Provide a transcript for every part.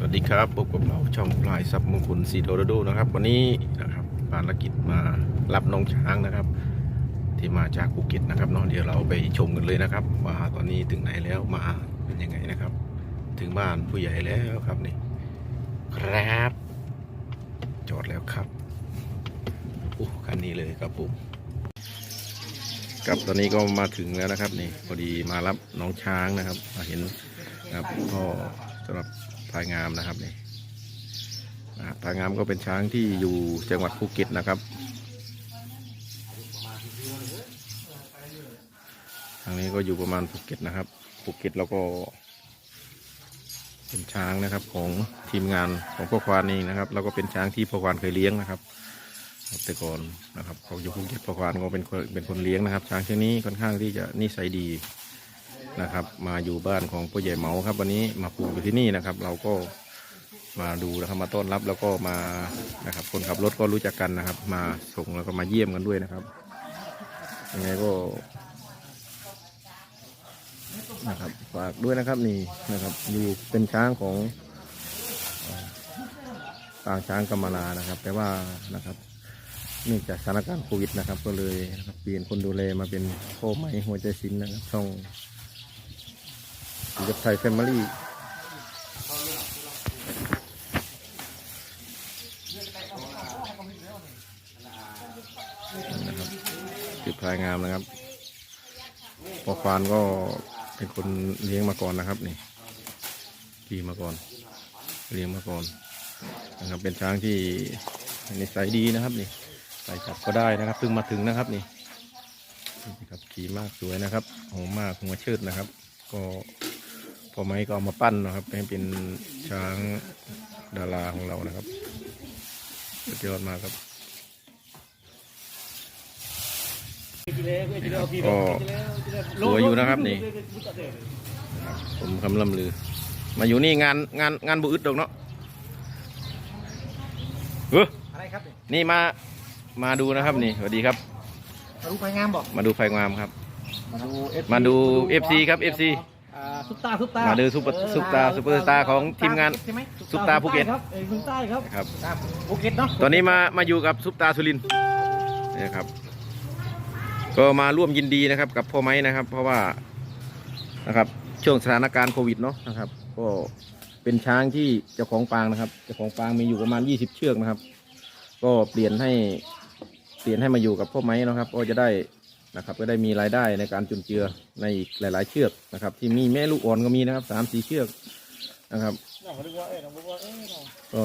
สวัสดีครับพบกับเราช่องพลายซับมงคลสีโดโดโดนะครับ วันนี้นะครับภารกิจมารับน้องช้างนะครับ ที่มาจากภูเก็ตนะครับเนาะเดี๋ยวเราไปชมกันเลยนะครับว่าตอนนี้ถึงไหนแล้วมาเป็นยังไงนะครับ ถึงบ้านผู้ใหญ่แล้วครับนี่ครับ จอดแล้วครับโอ้คันนี้เลยครับผมครับตอนนี้ก็มาถึงแล้วนะครับนี่พอดีมารับน้องช้างนะครับมาเห็นนะครับก็สำหรับ พายงามนะครับนี่อ่าพายงามก็เป็นช้างที่อยู่จังหวัดภูเก็ตนะครับทางนี้ก็อยู่ประมาณภูเก็ตนะครับภูเก็ตแล้วก็เป็นช้างนะครับของทีมงานของพ่อควานเองนะครับแล้วก็เป็นช้างที่พ่อควานเคยเลี้ยงนะครับครับแต่ก่อนนะครับเขาอยู่ภูเก็ตพ่อควานก็เป็นคนเป็นคนเลี้ยงนะครับ ช้างเช่นนี้ค่อนข้างที่จะนิสัยดี นะครับ มาอยู่บ้านของพ่อใหญ่เหมาครับ วันนี้มาปลูกอยู่ที่นี่นะครับ เราก็มาดูนะครับมาต้อนรับแล้วก็มานะครับ คนขับรถก็รู้จักกันนะครับ มาส่งแล้วก็มาเยี่ยมกันด้วยนะครับยังไงก็นะครับฝากด้วยนะครับนี่นะครับ อยู่เป็นช้างของเอ่อปางช้างกำมลานะครับ แต่ว่านะครับเนื่องจากสถานการณ์โควิดนะครับ ก็เลยเปลี่ยนคนดูแลมาเป็นพ่อไหมหัวใจศิลป์นะครับช่อง กับไทยแฟมิลี่นะครับติดพายงามนะครับพอควานก็เป็นคนเลี้ยงมาก่อนนะครับนี่ขี่มาก่อน เลี้ยงมาก่อนนะครับเป็นช้างที่นิสัยดีนะครับนี่ใส่จับก็ได้นะครับเพิ่งมาถึงนะครับนี่นี่ครับขี่มากสวยนะครับหัวมากหัวเชิดนะครับ ก็ อไม้ก็เอามาปั้นนะครับ ให้เป็นช้างดาราของเรานะครับสุดยอดมากครับก็สวยอยู่นะครับนี่ผมคำล่ำลือ มาอยู่นี่งานงานงานบุอึดดอกเนาะเอออะไรครับเนี่ยนี่มามาดูนะครับนี่สวัสดีครับ มาดูไฟงามบอกมาดูไฟงามครับ มาดู FC มาดู FC ครับ FC อ่าซุปตาซุปตามามาดูซุปเปอร์ซุปตาซุปเปอร์สตาร์ของทีมงาน ใช่ไหมซุปตาภูเก็ต ครับเอ้ยซุปตาครับครับ ครับภูเก็ตเนาะตอนนี้มามาอยู่กับซุปตาสุรินทร์นะครับ ก็มาร่วมยินดีนะครับกับพ่อไม้นะครับ เพราะว่านะครับช่วงสถานการณ์โควิดเนาะนะครับ ก็เป็นช้างที่เจ้าของปางนะครับเจ้าของปางมีอยู่ประมาณ 20 เชือกนะครับ ก็เปลี่ยนให้เปลี่ยนให้มาอยู่กับพ่อไม้นะครับ ก็จะได้ นะครับ ก็ได้มีรายได้ในการจุนเจือในอีกหลาย ๆ เชือกนะครับ ที่มีแม่ลูกอ่อนก็มีนะครับสามสี่เชือกนะครับก็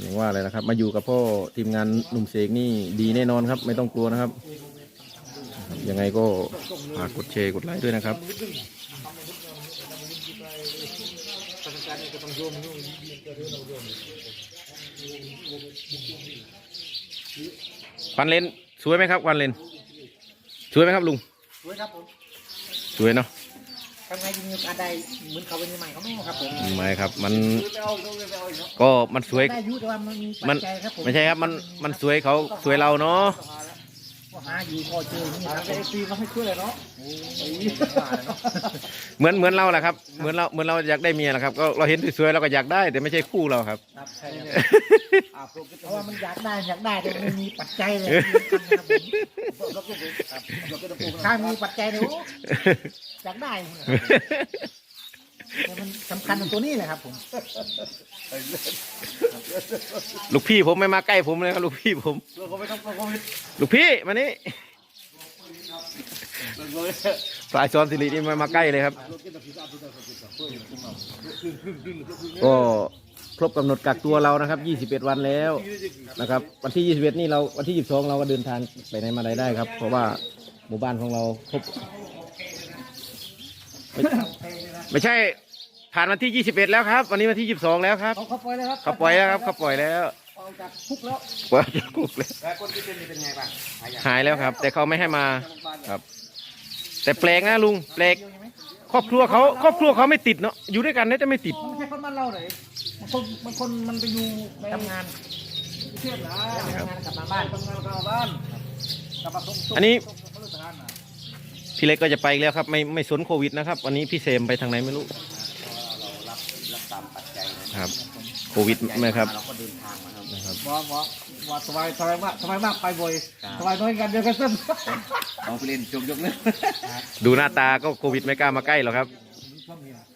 อย่างว่าเลยนะครับ มาอยู่กับพ่อทีมงานหนุ่มเสกนี่ดีแน่นอนครับ ไม่ต้องกลัวนะครับยังไงก็ฝากกดแชร์กดไลค์ด้วยนะครับควันเลนสวยไหมครับควันเลน วยไหมครับลุงสวยครับผมสวยเนาะทำไงจะมีโอกาสได้เหมือนเขาเป็นใหม่เขาไม่ครับผมไม่ครับ มันไปเอาไปเอาอีกเนาะก็มันสวยได้อยุแต่ว่ามันมีมัปันจจัยครับผมไม่ใช่ครับมันมันสวยเขาสวยเราเนาะ ก็หาอยู่ก็เจออย่างนี่ครับเอซีเขาให้ช่วยเลยเนาะโอ้ยเนาะเหมือนเหมือนเราแหละครับ เหมือนเราเหมือนเราอยากได้เมียแหละครับ ก็เราเห็นสวยๆเราก็อยากได้ แต่ไม่ใช่คู่เราครับ ครับใช่ครับเพราะว่ามันอยากได้อยากได้แต่มันมีปัจจัยเลยถ้ามีปัจจัยเนี่ยโอ้อยากได้ แต่มันสำคัญตรงตัวนี้แหละครับผมลูกพี่ผมไม่มาใกล้ผมเลยครับลูกพี่ผมลูกพี่มานี่ปลายซอนสิรินี่ไม่มาใกล้เลยครับ ก็ครบกำหนดกักตัวเรานะครับ 21 วันแล้วนะครับ วันที่ 21 นี่เราวันที่ 22 เราก็เดินทางไปไหนมาไหนได้ครับ เพราะว่าหมู่บ้านของเราครบ ไม่ ไม่ใช่ผ่านวันที่ 21 แล้วครับ วันนี้วันที่ 22 แล้วครับเขาเขาปล่อยแล้วครับเขาปล่อยแล้วครับเขาปล่อยแล้วออกจากคุกแล้วปล่อยจากคุกแล้วแล้วคนที่เป็นนี่เป็นไงบ้างหายหายแล้วครับ แต่เขาไม่ให้มาครับ แต่แปลกนะลุงแปลกใช่ไหมครอบครัวเขาครอบครัวเขาไม่ติดเนาะอยู่ด้วยกันน่าจะไม่ติดไม่ใช่คนบ้านเราเลยบางคนบางคนมันไปอยู่ไปทำงานเชื่อนะไปทำงานกลับมาบ้านทำงานกลับมาบ้านกลับมาส่งส่งอันนี้ส่งเขาเลิกงานน่ะ พี่เล็กก็จะไปอีกแล้วครับ ไม่ไม่สนโควิดนะครับ วันนี้พี่เซมไปทางไหนไม่รู้ เรารับรับตามไปปัจจัยเลยครับ โควิดไหมครับ เราก็เดินทางมาครับนะครับ ว่าว่าว่าสบายสบายมากสบายมากไปบ่อยครับ สบายน้อยกันเดียวกันเส้นเอาไปเล่นชมยกเลิกดูหน้าตาก็โควิดไม่กล้ามาใกล้หรอกครับนี่คือนะครับ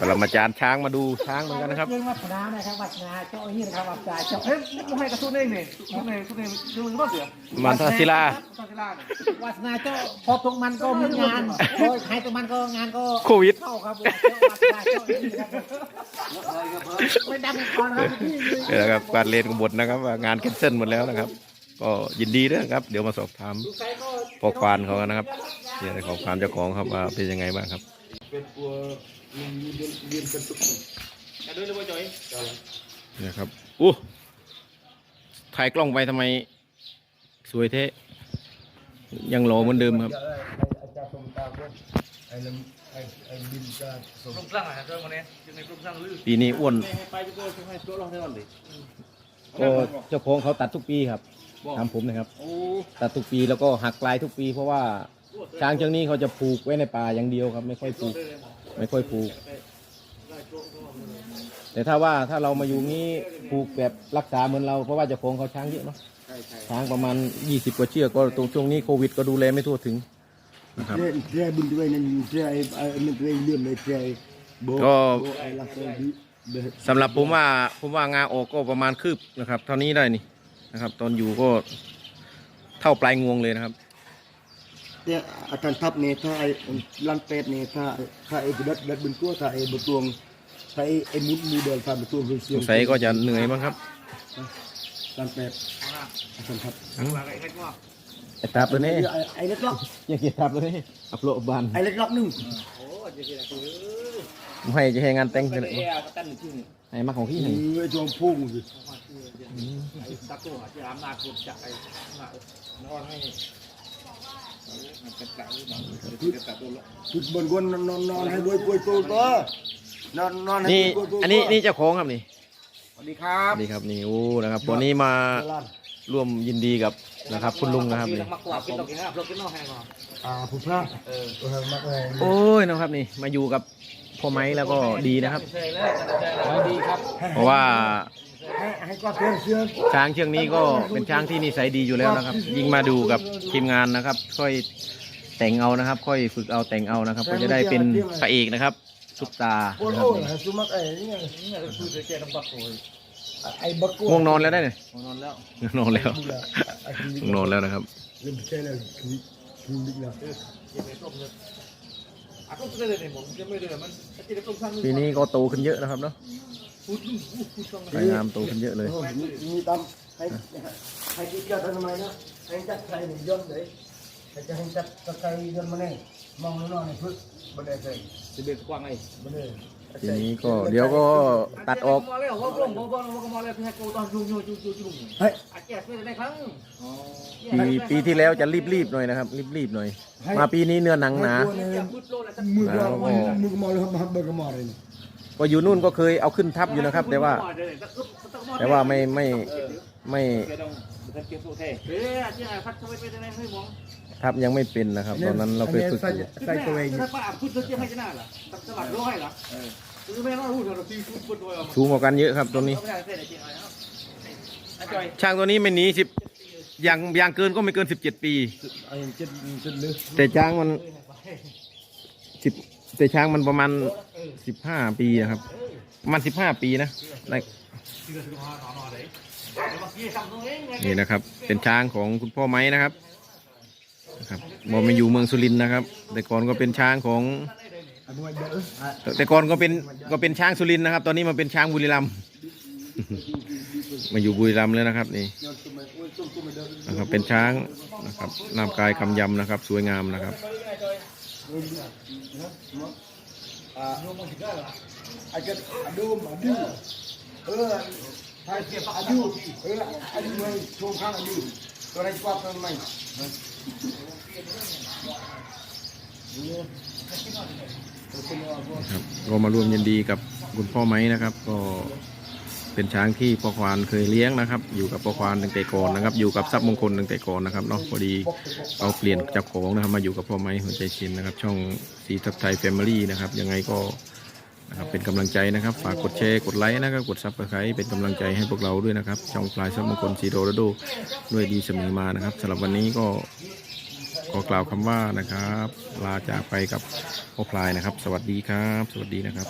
ปรมาจารย์ช้างมาดูช้างเหมือนกันนะครับเรื่องวัฒนานะครับวัฒนาเจ้าไอ้นี่นะครับวัฒนาเจ้าเฮ้ยไม่ให้กระตุ้นเองนี่กระตุ้นเองกระตุ้นเองดูมันก็เสือมันทศิลามันทศิลาเนี่ยวาสนาเจ้าพอตรงมันก็มีงานพอใครตรงมันก็งานก็โควิดเข้าครับเจ้าวาสนาเจ้าไอ้นี่ครับไม่ดังก่อนนะครับพี่เดี๋ยวนะครับการเรียนกบฏนะครับว่างานแคนเซิลหมดแล้วนะครับ ก็ยินดีด้วยนะครับ เดี๋ยวมาสอบถามใครก็พ่อควานเขานะครับเดี๋ยวขอความเจ้าของครับว่าเป็นยังไงบ้างครับ จะดูเลยว่าจอยเนี่ยครับอู้ถ่ายกล้องไปทำไม สวยเทะยังหล่อเหมือนเดิมครับปรุงสร้างอะเจ้าคนนี้ยังไงปรุงสร้างลือปีนี้อ้วนไปจะก็ให้ตัวลองเท่านั้นดิก็เจ้าของเขาตัดทุกปีครับทำผมนะครับโอ้ตัดทุกปีแล้วก็หักปลายทุกปีเพราะว่า ช้างเชือกนี้เขาจะผูกไว้ในป่าอย่างเดียวครับ ไม่ค่อยผูก ไม่ค่อยผูก แต่ถ้าว่าถ้าเรามาอยู่นี้ผูกแบบรักษาเหมือนเราเพราะว่าเจ้าของเขาช้างเยอะเนาะช้างประมาณ 20 กว่าเชือกก็ตรงช่วงนี้โควิด ก็ดูแลไม่ทั่วถึงนะครับ Tre tre bun tre nan tre ai nan tre liam ai tre bo ก็ bo ai la tre di be สำหรับผมว่าผมว่างาออกก็ประมาณคืบนะครับ เท่านี้ได้นี่นะครับ ตอนอยู่ก็เท่าปลายงวงเลยนะครับ te akan tap ni tha ai lan pet ni tha tha ai dat dat bun tua tha ai betuang tha ai ai mud mudel tha betuang ส siang งสัยก็จะเหนื่อยมั้งครับ lan pet akan tap ไอ้ทับเลยนี่ ai ai lek lok ยังเกียทับเลยนี่อัพโหลดบาน ai lek lok nu ไม่จะให้งานแต่งกันเลยเอ๊ะก็ตั้งชื่อให้มาของพี่หนึ่ง ai jom phung je ตักตัวที่รามนาคุณจะไอ้มานอนให้ มันเป็นกะหรือเปล่าเป็นกะตัวละ tut bon gon non non hai doi koi koi ko non non นี่ hai koi koi อันนี้นี่เจ้าของครับนี่สวัสดีครับนี่ครับนี่โอ้นะครับวันนี้มาร่วมยินดีกับนะครับคุณลุงนะครับนี่มากกว่ากินตกกินครับเรากินนอกแห้งก่อน ah putra เออ oh mak ai โอ้ยนะครับนี่มาอยู่กับพ่อไม้แล้วก็ดีนะครับเฉยเลยเฉยดีครับ เพราะว่า hai hai ko siang siang ช้างเชือกนี้ก็เป็นช้างที่นิสัยดีอยู่แล้วนะครับ ยิ่งมาดูกับทีมงานนะครับ ค่อยแต่งเอานะครับ ค่อยฝึกเอาแต่งเอานะครับ ก็จะได้เป็นพระเอกนะครับซุปตา oh นะครับ oh hai sumak ai ni นี่คือเจ๊น้ำปักโอย ai bakku ง่วงนอนแล้วได้เนี่ยนอนแล้วนอนแล้วง่วงนอนแล้วนะครับ lebih saya lah klinik lah อะก็ไม่ได้เลยผมจะไม่ได้มันจะได้ต้องสร้างปีนี้ก็โตขึ้นเยอะนะครับเนาะ พูดพูดพูดต้องสวยงามโตขึ้นเยอะเลย oh ni ni tam hai hai tiga tan mai na hai chat sai ni jom deh hai chat hai chat kai jom mana mau no ni put benda sai จะเด็ดกว้างไง benda ทีนี้ก็เดี๋ยวก็ตัดออกมาแล้วว่าลงว่าว่าว่ามาแล้วพี่ให้กูต้องยุ่งยุ่งยุ่งยุ่งยุ่ง hai อาแก่ไม่ได้ครั้งปีปีที่แล้วจะรีบๆหน่อยนะครับ รีบๆหน่อย มาปีนี้เนื้อหนังหนาพูดโลดแล้วจะมือก็มือก็มาเลยมาเบอร์ก็มาเลย นี่ก็อยู่นู่นก็เคยเอาขึ้นทับอยู่นะครับ แต่ว่า แต่ว่าไม่ไม่ไม่เต้องเก็บโซ่เท่เฮ้ยอาจารย์พัดเข้าไปเป็นยังไงให้มองทับยังไม่เป็นนะครับ ตอนนั้นเราเคยฝึกอยู่ใส่ตัวเองถ้าป้าพูดเรื่องให้จะน่าล่ะสลัดร้อยล่ะคือไม่ต้องพูดเราตีพูดพูดด้วยสูงกว่ากันเยอะครับตัวนี้ไม่ได้เส้นจริงอะไรครับอาจารย์ช่างตัวนี้ไม่หนีสิบอย่างอย่างเกินก็ไม่เกินสิบเจ็ดปีไอ้เจ็ดเจ็ดเลยแต่ช้างมันสิบ แต่ช้างมันประมาณสิบห้าปีนะครับประมาณสิบห้าปีนะในนี่นะครับ เป็นช้างของคุณพ่อไม้นะครับนะครับบอมาอยู่เมืองสุรินทร์นะครับ แต่ก่อนก็เป็นช้างของแต่ก่อนก็เป็นก็เป็นช้างสุรินทร์นะครับ ตอนนี้มาเป็นช้างบุรีรัมย์มาอยู่บุรีรัมย์แล้วนะครับนี่นะครับเป็นช้างนะครับนามกายคำยำนะครับ สวยงามนะครับ เจ็ดอดูมอดูเออไอ้เจ็บอดูเอออดูเลยโชว์ข้างอดูตัวไหนกว่าตัวไหนครับก็มาร่วมยินดีกับคุณพ่อไหมนะครับ ก็ เป็นช้างที่พอควานเคยเลี้ยงนะครับ อยู่กับพอควานตั้งแต่ก่อนนะครับ อยู่กับทรัพย์มงคลตั้งแต่ก่อนนะครับเนาะพอดีเอาเปลี่ยนเจ้าของนะครับมาอยู่กับพ่อไม้หัวใจชินนะครับ ช่องสีทับไทยแฟมิลี่นะครับ ยังไงก็นะครับเป็นกำลังใจนะครับ ฝากกดแชร์กดไลค์นะครับกดซับสไครต์เป็นกำลังใจให้พวกเราด้วยนะครับ ช่องปลายซับมงคลสีโดรโดด้วยดีเสมอมานะครับสำหรับวันนี้ก็ขอกล่าวคำว่านะครับ ลาจากไปกับพ่อพลายนะครับ สวัสดีครับ สวัสดีนะครับ